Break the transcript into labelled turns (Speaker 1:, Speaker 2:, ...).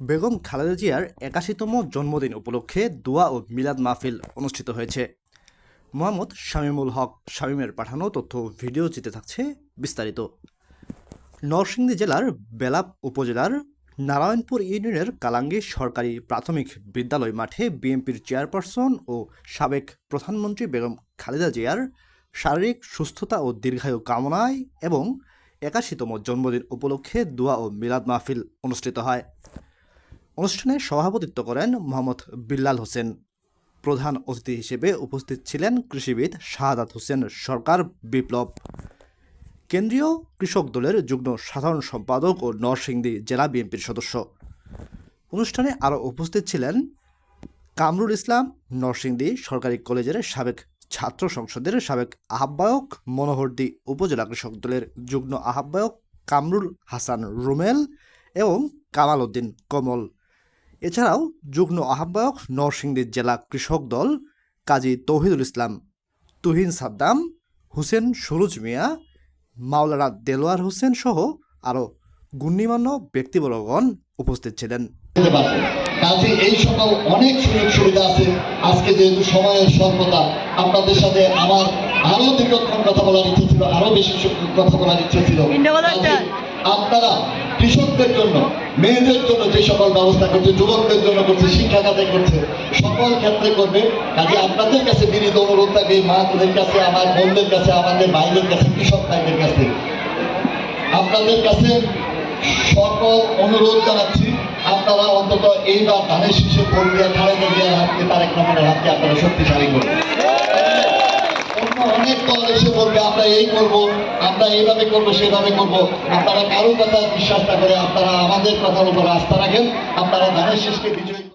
Speaker 1: বেগম খালেদা জিয়ার একাশিতম জন্মদিন উপলক্ষে দোয়া ও মিলাদ মাহফিল অনুষ্ঠিত হয়েছে। মোহাম্মদ শামীমুল হক শামীমের পাঠানো তথ্য ভিডিও চিতে থাকছে বিস্তারিত। নরসিংদী জেলার বেলাপ উপজেলার নারায়ণপুর ইউনিয়নের কালাঙ্গি সরকারি প্রাথমিক বিদ্যালয় মাঠে বিএনপির চেয়ারপারসন ও সাবেক প্রধানমন্ত্রী বেগম খালেদা জিয়ার শারীরিক সুস্থতা ও দীর্ঘায়ু কামনায় এবং একাশিতম জন্মদিন উপলক্ষে দোয়া ও মিলাদ মাহফিল অনুষ্ঠিত হয়। অনুষ্ঠানে সভাপতিত্ব করেন মোহাম্মদ বিল্লাল হোসেন। প্রধান অতিথি হিসেবে উপস্থিত ছিলেন কৃষিবিদ শাহাদাত হোসেন সরকার বিপ্লব। কেন্দ্রীয় কৃষক দলের যুগ্ম সাধারণ সম্পাদক ও নরসিংদী জেলা বিএনপির সদস্য। অনুষ্ঠানে আরও উপস্থিত ছিলেন কামরুল ইসলাম, নরসিংদী সরকারি কলেজের সাবেক ছাত্র সংসদের সাবেক আহ্বায়ক মনোহরদী উপজেলা কৃষক দলের যুগ্ম আহ্বায়ক কামরুল হাসান রুমেল এবং কামাল উদ্দিন কমল। এছাড়াও যুগ্ম আহ্বায়ক নরসিংদী জেলা কৃষক দল কাজী তৌহিদুল ইসলাম তুহিন সাদ্দাম হুসেন সুরুজ মিয়া মাওলানা দেলোয়ার হোসেন সহ আরও গুণ্যমান্য ব্যক্তিবর্গগণ উপস্থিত ছিলেন।
Speaker 2: কাজে এই সকল অনেক সুযোগ সুবিধা আছে। আজকে যেহেতু সময়ের স্বল্পতা আপনাদের সাথে আমার আরও দীর্ঘক্ষণ কথা বলার ইচ্ছে ছিল আরও বেশি কথা বলার ইচ্ছে ছিল। আপনারা কৃষকদের জন্য, মেয়েদের জন্য যে সকল ব্যবস্থা করছে, যুবকদের জন্য করছে, শিক্ষা খাতে করছে, সকল ক্ষেত্রে করবে। কাজে আপনাদের কাছে বিনীত অনুরোধ থাকবে মাদের কাছে, আমার বোনদের কাছে, আমাদের ভাইদের কাছে, কৃষক ভাইদের কাছে। আপনাদের কাছে সকল অনুরোধ জানাচ্ছি। আপনারা অন্তত এইবার ধানের শীষে ভোট দিয়ে খালেদা জিয়ার হাতকে, তারেক রহমানের হাতকে আপনারা শক্তিশালী করবেন অনেক দল এসে বলবে, আমরা এই করব, আমরা এইভাবে করব, সেভাবে করব। আপনারা কারও কথা বিশ্বাস করে আপনারা আমাদের কথার উপর আস্থা রাখেন, আপনারা ধানের শেষকে বিজয়ী